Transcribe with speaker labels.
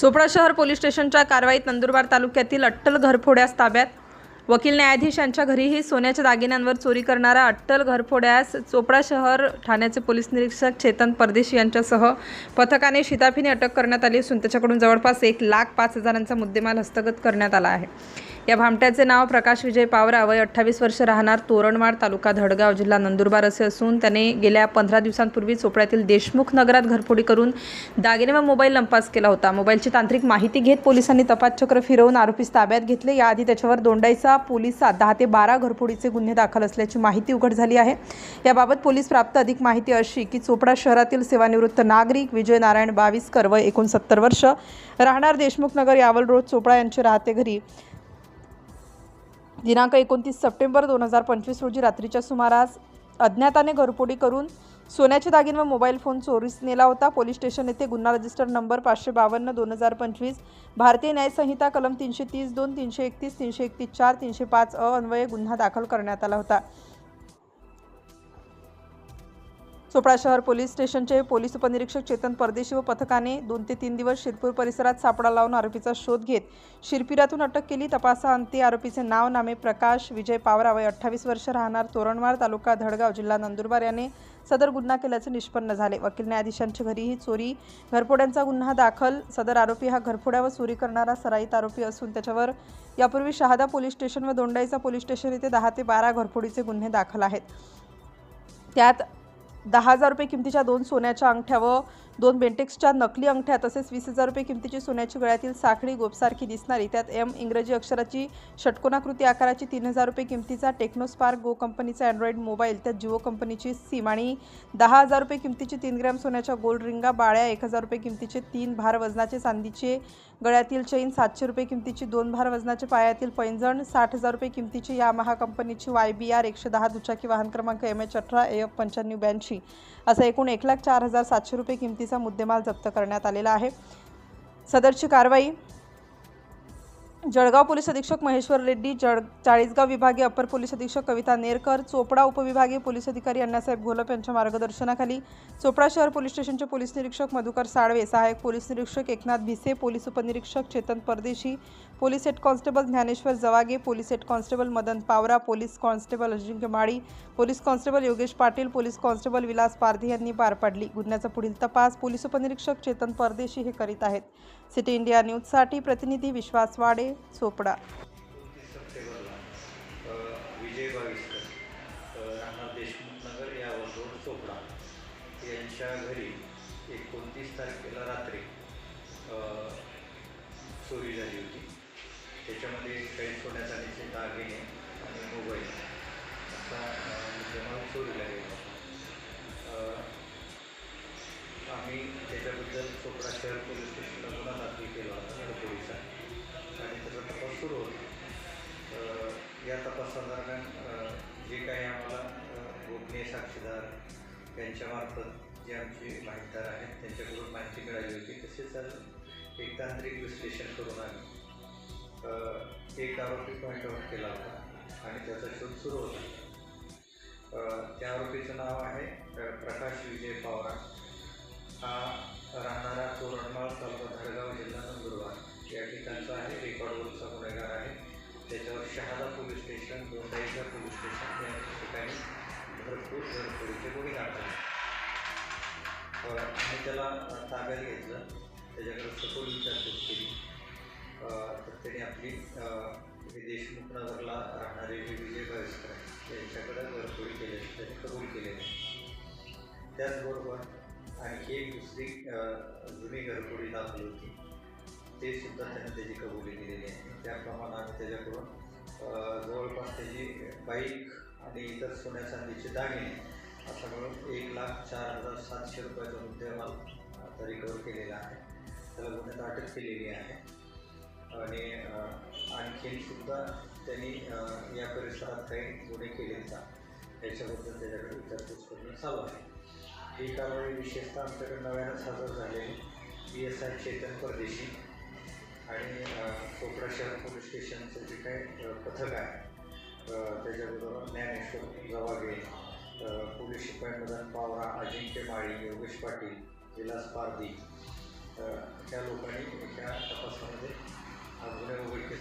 Speaker 1: चोपडा शहर पोलीस स्टेशनच्या कारवाईत नंदुरबार तालुक्यातील अट्टल घरफोड्यास ताब्यात. वकील न्यायाधीश यांच्या घरीही सोन्याच्या दागिन्यांवर चोरी करणारा अट्टल घरफोड्यास चोपडा शहर ठाण्याचे पोलीस निरीक्षक चेतन परदेशी यांच्यासह पथकाने शिताफीने अटक करण्यात आली असून त्याच्याकडून जवळपास एक लाख पाच हजारांचा मुद्देमाल हस्तगत करण्यात आला आहे. या भामट्याचे नाव प्रकाश विजय पावरा वय अठ्ठावीस वर्ष राहणार तोरणवाड तालुका धडगाव जिल्हा नंदुरबार असे असून त्याने गेल्या पंधरा दिवसांपूर्वी चोपड्यातील देशमुख नगरात घरफोडी करून दागिने व मोबाईल लंपास केला होता. मोबाईलची तांत्रिक माहिती घेत पोलिसांनी तपासचक्र फिरवून आरोपीस ताब्यात घेतले. याआधी त्याच्यावर दोंडाईचा पोलिसात दहा ते बारा घरफोडीचे गुन्हे दाखल असल्याची माहिती उघड झाली आहे. याबाबत पोलीस प्राप्त अधिक माहिती अशी की चोपडा शहरातील सेवानिवृत्त नागरिक विजय नारायण बावीसकर वय एकोणसत्तर वर्ष राहणार देशमुख नगर यावल रोड चोपडा यांचे राहते घरी दिनांक एकोणतीस सप्टेंबर दोन हजार पंचवीस रोजी रात्रीच्या सुमारास अज्ञाताने घरफोडी करून सोन्याचे दागिने व मोबाईल फोन चोरीस नेला होता. पोलीस स्टेशन येथे गुन्हा रजिस्टर नंबर पाचशे बावन्न दोन हजार पंचवीस भारतीय न्यायसंहिता कलम तीनशे तीस दोन तीनशे एकतीस तीनशे एकतीस चार तीनशे पाच अ अन्वये गुन्हा दाखल करण्यात आला होता. चोपडा शहर पोलीस स्टेशनचे पोलीस उपनिरीक्षक चेतन परदेशी व पथकाने दोन ते तीन दिवस शिरपूर परिसरात सापळा लावून आरोपीचा शोध घेत शिरपिरातून अटक केली. तपासाअंती आरोपीचे नाव नामे प्रकाश विजय पावरा वय अठ्ठावीस वर्ष राहणार तोरणवार तालुका धडगाव जिल्हा नंदुरबार याने सदर गुन्हा केल्याचे निष्पन्न झाले. वकील न्यायाधीशांच्या घरीही चोरी घरफोड्यांचा गुन्हा दाखल सदर आरोपी हा घरफोड्या व चोरी करणारा सराईत आरोपी असून त्याच्यावर यापूर्वी शहादा पोलीस स्टेशन व दोंडाईचा पोलीस स्टेशन येथे दहा ते बारा घरफोडीचे गुन्हे दाखल आहेत. त्यात दहा हजार रुपये किमतीच्या दोन सोन्याच्या अंगठ्या व दोन बेंटेक्सच्या नकली अंगठ्या तसेच वीस हजार रुपये किमतीची सोन्याची गळ्यातील साखळी गोपसारखी दिसणारी. त्यात एम इंग्रजी अक्षराची षटकोनाकृती आकाराची तीन हजार रुपये किमतीचा टेक्नोस्पार्क गो कंपनीचा अँड्रॉइड मोबाईल त्यात जिओ कंपनीची सिम आणि दहा हजार रुपये किमतीची तीन ग्रॅम सोन्याच्या गोल्ड रिंगा बाळ्या एक हजार रुपये किमतीचे तीन भार वजनाचे चांदीचे गळ्यातील चैन सातशे रुपये किमतीची दोन भार वजनाचे पायातील पैंजण साठ हजार रुपये किमतीची यामाहा कंपनीची वाय बी आर एकशे दहा दुचाकी वाहन क्रमांक एम एच अठरा ए एफ पंच्याण्णव ब्याऐंशी. असा एकूण एक लाख चार हजार सातशे रुपये किमतीचा मुद्देमाल जप्त करण्यात आलेला आहे. सदरची कारवाई जळगाव पोलीस अधीक्षक महेश्वर रेड्डी जळ चाळीसगाव विभागीय अपर पोलीस अधीक्षक कविता नेरकर चोपडा उपविभागीय पोलीस अधिकारी अण्णासाहेब घोलप यांच्या मार्गदर्शनाखाली चोपडा शहर पोलीस स्टेशनचे पोलीस निरीक्षक मधुकर साळवे सहाय्यक पोलीस निरीक्षक एकनाथ भिसे पोलीस उपनिरीक्षक Chetan Pardeshi police head constable Dnyaneshwar Jawage police head constable Madan Pawara police constable Ajinkya Mali police constable Yogesh Patil police constable Vilas Pardhi यांनी पार पाडली. गुन्ह्याचा पुढील तपास पोलीस उपनिरीक्षक चेतन परदेशी हे करीत आहेत. सिटी इंडिया न्यूजसाठी प्रतिनिधी विश्वास वाडे चोपडा.
Speaker 2: यांच्या घरी एकोणतीस तारखेला रात्री चोरी झाली होती. त्याच्यामध्ये काही सोन्या चांदीचे दागिने आणि मोबाईल असा अ, मुद्देमाल चोरीला गेला आम्ही त्याच्याबद्दल चोपडा शहर पोलीस स्टेशनला गुन्हा दाखल केला होता पोलिसांनी आणि त्याचा तपास सुरू होता. या तपासादरम्यान जे काही आम्हाला गोपनीय साक्षीदार त्यांच्यामार्फत जे आमचे माहितगार आहेत त्यांच्याकडून माहिती मिळाली होती तसेच अ, एक तांत्रिक विश्लेषण करून आम्ही एक आरोपी पॉईंट आउट केला होता आणि त्याचा शोध सुरू होता. त्या आरोपीचं नाव आहे प्रकाश विजय पवार. हा राहणारा तोरणमाळ तालुका धडगाव जिल्हा नंदुरबार या ठिकाणचा आहे रेकॉर्डवरचा गुन्हेगार आहे. त्याच्यावर Shahada police station Dondaicha police station या ठिकाणी भरपूर घरफोडीचे गुन्हे दाखल आम्ही त्याला ताब्यात घेतलं. त्याच्याकडे सखोल विचारपूस केली. तर त्यांनी आपली हे देशमुख नगरला राहणारे जे विजय भाविस्कर आहेत यांच्याकडे घरफोडी केल्याची त्यांनी कबूल केलेली त्याचबरोबर आणखी एक दुसरी जुनी घरफोडी लाभली होती. ते सुद्धा त्यांनी त्याची कबुली दिलेली आहे. त्याप्रमाणे आम्ही त्याच्याकडून जवळपास त्याची बाईक आणि इतर सोन्या चांदीचे दागिने असं मिळून एक लाख चार हजार सातशे रुपयाचा मुद्देमाल आता रिकवर केलेला आहे. त्याला गुन्ह्यात अटक केलेली आहे. आणि आणखीन सुद्धा त्यांनी या परिसरात काही गुन्हे केले का? याच्याबद्दल त्याच्याकडे विचारपूस करणं चालू आहे. ही कारवाई विशेषतः आमच्याकडे नव्यानं सादर झालेली बी एस आय चेतन परदेशी आणि कोपरा शहर पोलीस स्टेशनचं जे काही पथक आहे त्याच्याबरोबर ज्ञानेश्वर जवागे पोलीस शिपाई मदन पावरा अजिंक्य माळी योगेश पाटील विलास पारदी त्या लोकांनी त्या तपासामध्ये हा गुन्हे उघडकीस